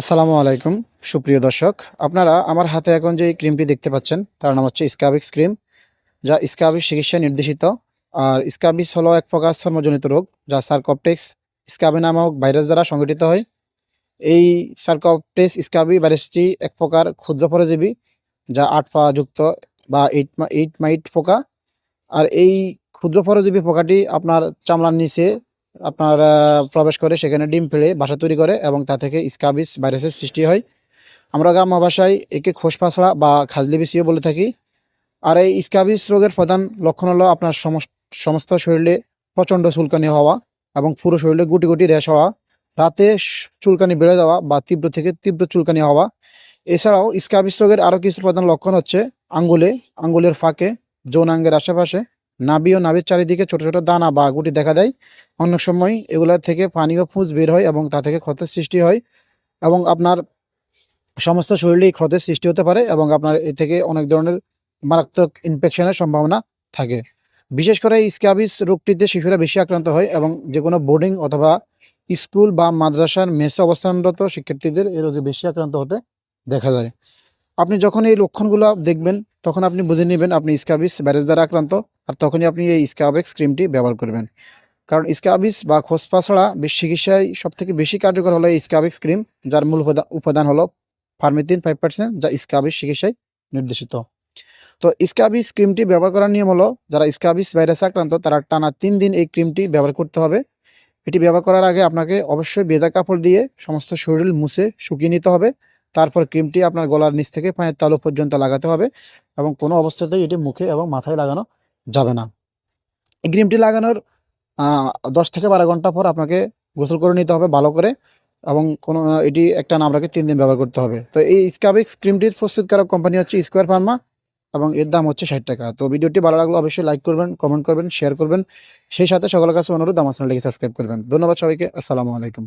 আসসালামু আলাইকুম, সুপ্রিয় দর্শক। আপনারা আমার হাতে এখন যে ক্রিমটি দেখতে পাচ্ছেন, তার নাম হচ্ছে স্কাবিক্স ক্রিম যা স্কাবিস চিকিৎসায় নির্দেশিত। আর স্কাবিস হলো এক প্রকার চর্মজনিত রোগ, যা সার্কপটেক্স স্কাবি নামক ভাইরাস দ্বারা সংঘটিত হয়। এই সার্কপটেক্স স্কাবি ভাইরাসটি এক প্রকার ক্ষুদ্র পরজীবী, যা আট পা যুক্ত বা এইট এইট মাইট পোকা। আর এই ক্ষুদ্র পরজীবী পোকাটি আপনার চামড়ার নিচে আপনার প্রবেশ করে সেখানে ডিম ফেলে বাসা তৈরি করে এবং তা থেকে স্কাবিস ভাইরাসের সৃষ্টি হয়। আমরা গ্রাম্য ভাষায় একে খোসপাছড়া বা খাজলি বিসিও বলে থাকি। আর এই স্কাবিস রোগের প্রধান লক্ষণ হলো আপনার সমস- সমস্ত শরীরে প্রচণ্ড চুলকানি হওয়া এবং পুরো শরীরে গুটি গুটি র্যাশ হওয়া, রাতে চুলকানি বেড়ে যাওয়া বা তীব্র থেকে তীব্র চুলকানি হওয়া। এছাড়াও স্কাবিস রোগের আরও কিছু প্রধান লক্ষণ হচ্ছে আঙ্গুলে, আঙ্গুলের ফাঁকে, যৌনাঙ্গের আশেপাশে নাভি ও নাভির চারিদিকে ছোট ছোট দানা বা গুটি দেখা দেয়। অনেক সময় এগুলা থেকে পানি ও ফুঁস বের হয় এবং তা থেকে ক্ষতের সৃষ্টি হয় এবং আপনার সমস্ত শরীরেই ক্ষতের সৃষ্টি হতে পারে এবং আপনার এ থেকে অনেক ধরনের মারাত্মক ইনফেকশনের সম্ভাবনা থাকে। বিশেষ করে স্ক্যাবিস রোগটিতে শিশুরা বেশি আক্রান্ত হয় এবং যে কোনো বোর্ডিং অথবা স্কুল বা মাদ্রাসার মেসে অবস্থানরত শিক্ষার্থীদের এই রোগে বেশি আক্রান্ত হতে দেখা যায়। আপনি যখন এই লক্ষণগুলো দেখবেন, তখন আপনি বুঝে নেবেন আপনি স্ক্যাবিস ব্যারেজ দ্বারা আক্রান্ত। আর তখনই আপনি এই স্ক্যাবেক্স ক্রিমটি ব্যবহার করবেন। কারণ স্ক্যাবিস বা খোসপা ছাড়া চিকিৎসায় সব থেকে বেশি কার্যকর হলো এই স্ক্যাবিক্স ক্রিম, যার মূল উপাদান- হলো ফার্মিতিন ফাইভ পার্সেন্ট, যা স্ক্যাবিস চিকিৎসায় নির্দেশিত। তো স্ক্যাবিস ক্রিমটি ব্যবহার করার নিয়ম হলো, যারা স্ক্যাবিস ভাইরাসে আক্রান্ত, তারা টানা তিন দিন এই ক্রিমটি ব্যবহার করতে হবে। এটি ব্যবহার করার আগে আপনাকে অবশ্যই ভেজা কাপড় দিয়ে সমস্ত শরীর মুছে শুকিয়ে নিতে হবে। তারপর ক্রিমটি আপনার গলার নিচ থেকে পায়ের তালু পর্যন্ত লাগাতে হবে এবং কোনো অবস্থাতেই এটি মুখে এবং মাথায় লাগানো যাবে না। এই ক্রিমটি লাগানোর দশ থেকে বারো ঘণ্টা পর আপনাকে গোসল করে নিতে হবে ভালো করে এবং কোনো, এটি একটা নাম তিন দিন ব্যবহার করতে হবে। তো এই স্কাবিক্স ক্রিমটির প্রস্তুতকারক কোম্পানি হচ্ছে স্কোয়ার ফার্মা এবং এর দাম হচ্ছে ষাট টাকা। তো ভিডিওটি ভালো লাগলে অবশ্যই লাইক করবেন কমেন্ট করবেন শেয়ার করবেন। সেই সাথে সকলের কাছে অনুরোধ, আমার চ্যানেলটিকে সাবস্ক্রাইব করবেন। ধন্যবাদ সবাইকে, আসসালামু আলাইকুম।